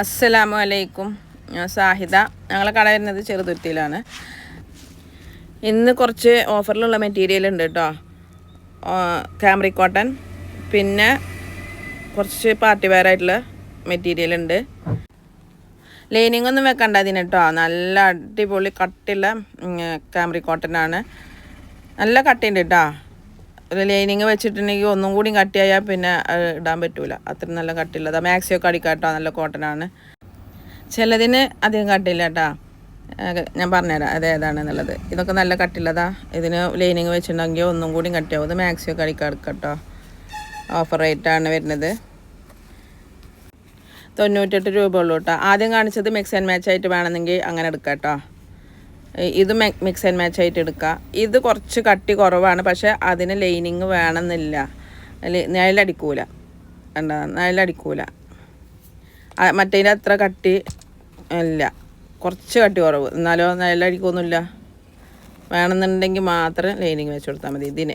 അസ്സലാമു അലൈക്കും. സാഹിദ. ഞങ്ങളെ കട വരുന്നത് ചെറുതുരുത്തിയിലാണ്. ഇന്ന് കുറച്ച് ഓഫറിലുള്ള മെറ്റീരിയൽ ഉണ്ട് കേട്ടോ ക്യാമറി കോട്ടൺ പിന്നെ കുറച്ച് പാർട്ടി വെയർ ആയിട്ടുള്ള മെറ്റീരിയൽ ഉണ്ട്. ലൈനിങ് ഒന്നും വെക്കണ്ട അതിന് കേട്ടോ നല്ല അടിപൊളി കട്ടിയുള്ള ക്യാമറി കോട്ടൺ ആണ്. നല്ല കട്ടിയുണ്ട് കേട്ടോ ലൈനിങ് വെച്ചിട്ടുണ്ടെങ്കിൽ ഒന്നും കൂടി കട്ടിയായാൽ പിന്നെ ഇടാൻ പറ്റൂല. അത്ര നല്ല കട്ടിയുള്ളതാ. മാക്സിയൊക്കെ ഒക്കെ അടിക്കാട്ടോ. നല്ല കോട്ടൺ ആണ്. ചിലതിന് അധികം കട്ടിയില്ല കേട്ടോ ഞാൻ പറഞ്ഞുതരാം. അത് ഏതാണെന്നുള്ളത്. ഇതൊക്കെ നല്ല കട്ടിയുള്ളതാ. ഇതിന് ലൈനിങ് വെച്ചിട്ടുണ്ടെങ്കിൽ ഒന്നും കൂടി കട്ടിയാവും. ഇത് മാക്സിയൊക്കെ അടിക്കാട്ടോ കേട്ടോ ഓഫർ റേറ്റാണ് വരുന്നത്. തൊണ്ണൂറ്റെട്ട് രൂപ ഉള്ളൂ കേട്ടോ ആദ്യം കാണിച്ചത് മിക്സ് ആൻഡ് മാച്ച് ആയിട്ട് വേണമെങ്കിൽ അങ്ങനെ എടുക്കാം കേട്ടോ ഇത് മിക്സ് ആൻഡ് മാച്ച് ആയിട്ട് എടുക്കുക ഇത് കുറച്ച് കട്ടി കുറവാണ് പക്ഷേ അതിന് ലൈനിങ് വേണമെന്നില്ല. നിഴലടിക്കൂല. എന്താ നിഴലടിക്കൂല. മറ്റേതിന് അത്ര കട്ടി അല്ല. കുറച്ച് കട്ടി കുറവ്. എന്നാലോ നിഴലടിക്കൊന്നുമില്ല വേണമെന്നുണ്ടെങ്കിൽ മാത്രം ലൈനിങ് വെച്ച് കൊടുത്താൽ മതി ഇതിന്.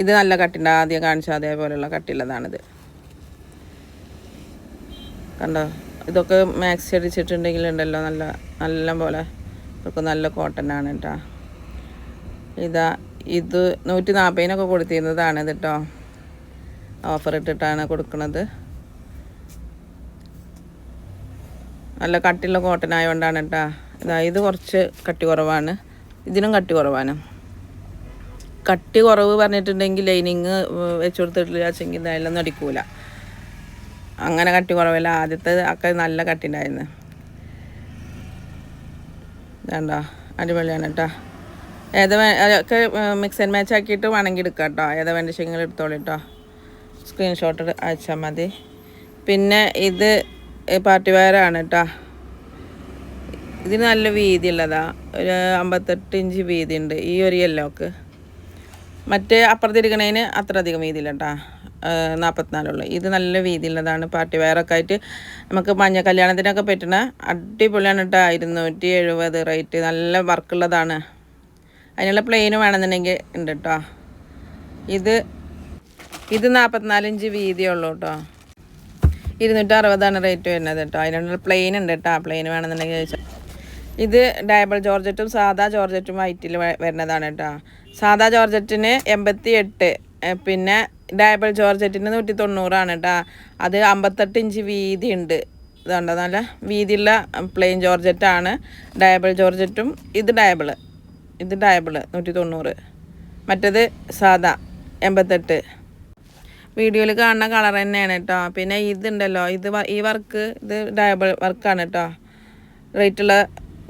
ഇത് നല്ല കട്ടിണ്ട്. ആദ്യം കാണിച്ച അതേപോലെയുള്ള കട്ടിയുള്ളതാണിത്. കണ്ടോ? ഇതൊക്കെ മാക്സി അടിച്ചിട്ടുണ്ടെങ്കിൽ ഉണ്ടല്ലോ നല്ല നല്ല പോലെ ഇതൊക്കെ നല്ല കോട്ടൺ ആണ് കേട്ടോ ഇതാ ഇത് നൂറ്റി നാൽപ്പതിനൊക്കെ കൊടുത്തിരുന്നതാണ് കേട്ടോ ഓഫർ ഇട്ടിട്ടാണ് കൊടുക്കുന്നത് നല്ല കട്ടിയുള്ള കോട്ടൺ ആയതുകൊണ്ടാണ് കേട്ടോ ഇതാ ഇത് കുറച്ച് കട്ടി കുറവാണ്. ഇതിനും കട്ടി കുറവാണ്. കട്ടി കുറവ് പറഞ്ഞിട്ടുണ്ടെങ്കിൽ ലൈനിങ് വെച്ച് കൊടുത്തിട്ടില്ല വെച്ചെങ്കിൽ ഇതായാലൊന്നും അടിക്കൂല. അങ്ങനെ കട്ടി കുറവല്ല. ആദ്യത്തെ ഒക്കെ നല്ല കട്ടി ഉണ്ടായിരുന്നു. വേണ്ടോ അടിപൊളിയാണ് കേട്ടോ ഏത് മിക്സ് ആൻഡ് മാച്ച് ആക്കിയിട്ട് വേണമെങ്കിൽ എടുക്കാം കേട്ടോ ഏതാ വേണ്ട വെച്ചെങ്കിൽ എടുത്തോളൂ കേട്ടോ സ്ക്രീൻഷോട്ട് അയച്ചാൽ മതി. പിന്നെ ഇത് പാർട്ടി വയറാണ് കേട്ടോ ഇതിന് നല്ല വീതി ഉള്ളതാ. ഒരു അമ്പത്തെട്ട് ഇഞ്ച് വീതി ഉണ്ട് ഈ ഒരു യെല്ലോക്ക് മറ്റേ അപ്പുറത്തിരിക്കണതിന് അത്ര അധികം വീതിയില്ല കേട്ടോ നാൽപ്പത്തിനാലുള്ളൂ ഇത് നല്ല വീതിയുള്ളതാണ് പാർട്ടി വെയറൊക്കെ ആയിട്ട് നമുക്ക് മഞ്ഞ കല്യാണത്തിനൊക്കെ പറ്റുന്ന അടിപൊളിയാണ് കേട്ടോ. ഇരുന്നൂറ്റി എഴുപത് റേറ്റ്. നല്ല വർക്കുള്ളതാണ്. അതിനുള്ള പ്ലെയിന് വേണമെന്നുണ്ടെങ്കിൽ ഉണ്ട് കേട്ടോ. ഇത് ഇത് നാൽപ്പത്തിനാലിഞ്ച് വീതിയുള്ളൂ കേട്ടോ. ഇരുന്നൂറ്റി അറുപതാണ് റേറ്റ് വരുന്നത് കേട്ടോ. അതിനുള്ള പ്ലെയിൻ ഉണ്ട് കേട്ടോ. പ്ലെയിൻ വേണമെന്നുണ്ടെങ്കിൽ ചോദിച്ചാൽ ഇത് ഡയബിൾ ജോർജറ്റും സാധാ ജോർജറ്റും വൈറ്റിൽ വരുന്നതാണ് കേട്ടോ. സാധാ ജോർജറ്റിന് എൺപത്തി എട്ട് പിന്നെ ഡയബിൾ ജോർജറ്റിന് നൂറ്റി തൊണ്ണൂറാണ് കേട്ടോ അത് അമ്പത്തെട്ട് ഇഞ്ച് വീതി ഉണ്ട് ഇതുണ്ട്? നല്ല വീതിയുള്ള പ്ലെയിൻ ജോർജറ്റാണ്. ഡയബിൾ ജോർജറ്റും ഇത് ഡയബിൾ ഇത് ഡയബിൾ നൂറ്റി തൊണ്ണൂറ് മറ്റേത് സാധാ എൺപത്തെട്ട്. വീഡിയോയിൽ കാണുന്ന കളർ തന്നെയാണ് കേട്ടോ പിന്നെ ഇതുണ്ടല്ലോ ഇത് ഈ വർക്ക് ഇത് ഡയബിൾ വർക്കാണ് കേട്ടോ റേറ്റുള്ള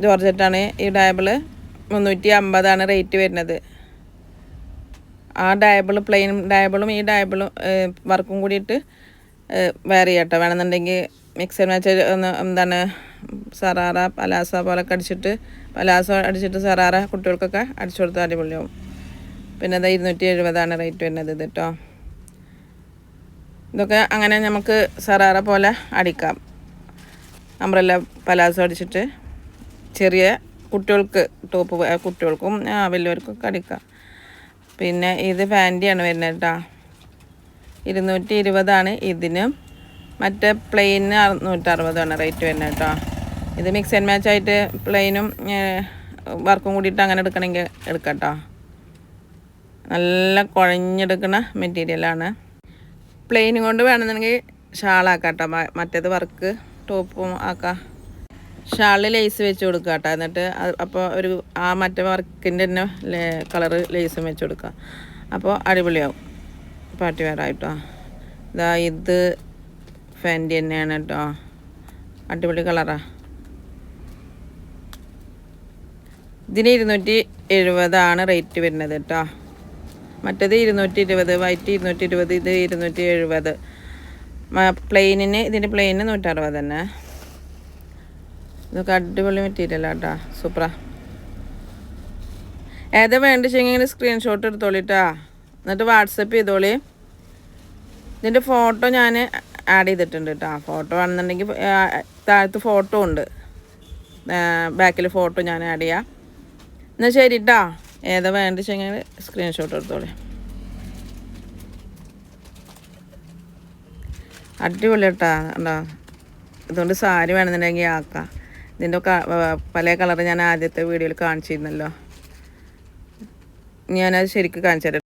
ജോർജറ്റാണ് ഈ ഡയബിൾ മുന്നൂറ്റി അമ്പതാണ് റേറ്റ് വരുന്നത്. ആ ഡയബിൾ പ്ലെയിൻ ഡയബിളും ഈ ഡയബിളും വർക്കും കൂടിയിട്ട് വേറെ ചെയ്യട്ടോ. വേണമെന്നുണ്ടെങ്കിൽ മിക്സർ മാച്ച് എന്താണ് സറാറ പലാസ പോലൊക്കെ അടിച്ചിട്ട് പലാസ അടിച്ചിട്ട് സറാറ കുട്ടികൾക്കൊക്കെ അടിച്ചു കൊടുത്താൽ അടിപൊളിയാവും. പിന്നെ അത് ഇരുന്നൂറ്റി എഴുപതാണ് റേറ്റ് വരുന്നത് ഇത് കേട്ടോ ഇതൊക്കെ അങ്ങനെ നമുക്ക് സറാറ പോലെ അടിക്കാം. അമ്പ്രല്ല പലാസോ അടിച്ചിട്ട് ചെറിയ കുട്ടികൾക്ക് ടോപ്പ് കുട്ടികൾക്കും വലിയവർക്കൊക്കെ അടിക്കാം. പിന്നെ ഇത് പാന്റിയാണ് വരുന്നത് കേട്ടോ ഇരുന്നൂറ്റി ഇരുപതാണ് ഇതിനും. മറ്റേ പ്ലെയിന് അറുന്നൂറ്ററുപതാണ് റേറ്റ് വരുന്നത് കേട്ടോ ഇത് മിക്സ് ആൻഡ് മാച്ച് ആയിട്ട് പ്ലെയിനും വർക്കും കൂടിയിട്ട് അങ്ങനെ എടുക്കണമെങ്കിൽ എടുക്കാം കേട്ടോ നല്ല കുഴഞ്ഞെടുക്കുന്ന മെറ്റീരിയലാണ് പ്ലെയിനും കൊണ്ട് വേണമെന്നുണ്ടെങ്കിൽ ഷാളാക്കാം കേട്ടോ മറ്റേത് വർക്ക് ടോപ്പും ആക്കാം. ഷാളിൽ ലേസ് വെച്ച് കൊടുക്കുക കേട്ടോ എന്നിട്ട് അപ്പോൾ ഒരു ആ മറ്റേ വർക്കിന്റെ തന്നെ കളറ് ലേസും വെച്ച് കൊടുക്കുക അപ്പോൾ അടിപൊളിയാവും. പാർട്ടി വെയർ ആയിട്ടോ. ഇതാ ഇത് ഫാന്റി തന്നെയാണ് കേട്ടോ അടിപൊളി കളറാ ഇതിന് ഇരുന്നൂറ്റി എഴുപതാണ് റേറ്റ് വരുന്നത് കേട്ടോ മറ്റേത് ഇരുന്നൂറ്റി ഇരുപത് വൈറ്റ് ഇരുന്നൂറ്റി ഇരുപത് ഇത് ഇരുന്നൂറ്റി എഴുപത് പ്ലെയിനിന് ഇതിന്റെ പ്ലെയിന് നൂറ്ററുപത് തന്നെ. ഇതൊക്കെ അടിപൊളി മെറ്റീരിയലാണ് കേട്ടോ സൂപ്പറാ ഏതാ വേണ്ടിച്ചെങ്കിൽ സ്ക്രീൻഷോട്ട് എടുത്തോളിട്ടാ. എന്നിട്ട് വാട്സപ്പ് ചെയ്തോളി. ഇതിന്റെ ഫോട്ടോ ഞാൻ ആഡ് ചെയ്തിട്ടുണ്ട് കേട്ടോ ഫോട്ടോ ആണെന്നുണ്ടെങ്കിൽ താഴത്ത് ഫോട്ടോ ഉണ്ട്. ബാക്കിൽ ഫോട്ടോ ഞാൻ ആഡ് ചെയ്യാം. എന്നാൽ ശരി കേട്ടോ ഏതാ വേണ്ട വേണ്ടിച്ചെങ്കിൽ സ്ക്രീൻഷോട്ട് എടുത്തോളി. അടിപൊളി കേട്ടാ കണ്ടോ? ഇതുകൊണ്ട് സാരി വേണമെന്നുണ്ടെങ്കിൽ ആക്കാം. ഇതിന്റെ പല കളർ ഞാൻ ആദ്യത്തെ വീഡിയോയിൽ കാണിച്ചിരുന്നല്ലോ. ഞാനത് ശരിക്കും കാണിച്ചു